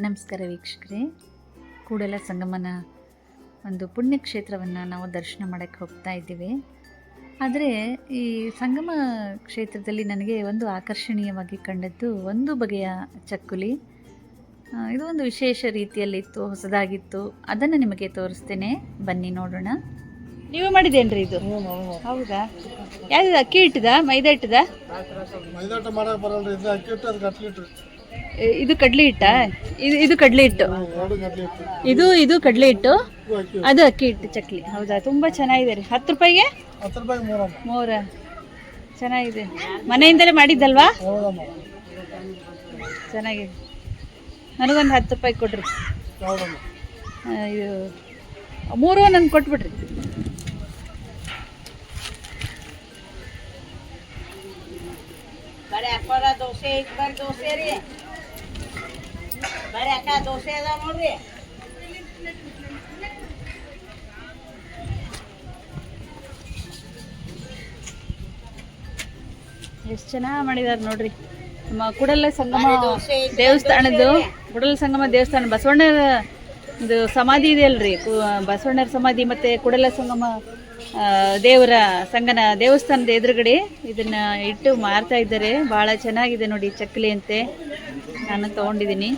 ನಮಸ್ಕಾರ ವೀಕ್ಷಕರೇ. ಕೂಡಲ ಸಂಗಮನ ಒಂದು ಪುಣ್ಯಕ್ಷೇತ್ರವನ್ನು ನಾವು ದರ್ಶನ ಮಾಡೋಕ್ಕೆ ಹೋಗ್ತಾ ಇದ್ದೀವಿ. ಆದರೆ ಈ ಸಂಗಮ ಕ್ಷೇತ್ರದಲ್ಲಿ ನನಗೆ ಒಂದು ಆಕರ್ಷಣೀಯವಾಗಿ ಕಂಡದ್ದು ಒಂದು ಬಗೆಯ ಚಕ್ಕುಲಿ. ಇದು ಒಂದು ವಿಶೇಷ ರೀತಿಯಲ್ಲಿತ್ತು ಹೊಸದಾಗಿತ್ತು. ಅದನ್ನು ನಿಮಗೆ ತೋರಿಸ್ತೇನೆ. ಬನ್ನಿ ನೋಡೋಣ. ನೀವೇ ಮಾಡಿದೇನ್ರಿ ಇದು? ಹೌದಾ? ಯಾವ್ದು ಅಕ್ಕಿ ಇಟ್ಟದ ಮೈದಾ ಇಟ್ಟದ ಮೈದಾಟ ಮಾಡಕ್ ಬರಲ್ರಿ. ಇದು ಕಡ್ಲೆ ಹಿಟ್ಟು. ಇದು ಇದು ಕಡ್ಲಿ ಹಿಟ್ಟು. ಇದು ಇದು ಕಡ್ಲೆ ಹಿಟ್ಟು. ಅದು ಅಕ್ಕಿ ಹಿಟ್ಟು ಚಕ್ಲಿ. ಹೌದಾ? ತುಂಬ ಚೆನ್ನಾಗಿದೆ ರೀ. ಹತ್ತು ರೂಪಾಯಿಗೆ? ಮೂರ. ಚೆನ್ನಾಗಿದೆ. ಮನೆಯಿಂದಲೇ ಮಾಡಿದ್ದಲ್ವಾ? ಚೆನ್ನಾಗಿದೆ. ನನಗೊಂದು ಹತ್ತು ರೂಪಾಯಿ ಕೊಡ್ರಿ. ಇದು, ಮೂರು ನಂಗೆ ಕೊಟ್ಬಿಡ್ರಿ. ಬರೀ ಹಾಕೋದ ದೋಸೆ ದೋಸೆ ಅದ ನೋಡ್ರಿ. ಎಷ್ಟು ಚೆನ್ನಾಗಿ ಮಾಡಿದಾರೆ ನೋಡ್ರಿ. ನಮ್ಮ ಕುಡಲ ಸಂಗಮ ದೇವಸ್ಥಾನದ್ದು. ಕುಡಲ ಸಂಗಮ ದೇವಸ್ಥಾನ. ಬಸವಣ್ಣರ ಇದು ಸಮಾಧಿ ಇದೆಯಲ್ರಿ ಕು- ಬಸವಣ್ಣರ ಸಮಾಧಿ ಮತ್ತು ಕುಡಲ ಸಂಗಮ ದೇವರ ಸಂಗನ ದೇವಸ್ಥಾನದ ಎದುರುಗಡೆ ಇದನ್ನ ಇಟ್ಟು ಮಾರ್ತಾ ಇದ್ದಾರೆ. ಭಾಳ ಚೆನ್ನಾಗಿದೆ ನೋಡಿ ಚಕ್ಕಲಿ ಅಂತೆ ನಾನು ತೊಗೊಂಡಿದ್ದೀನಿ.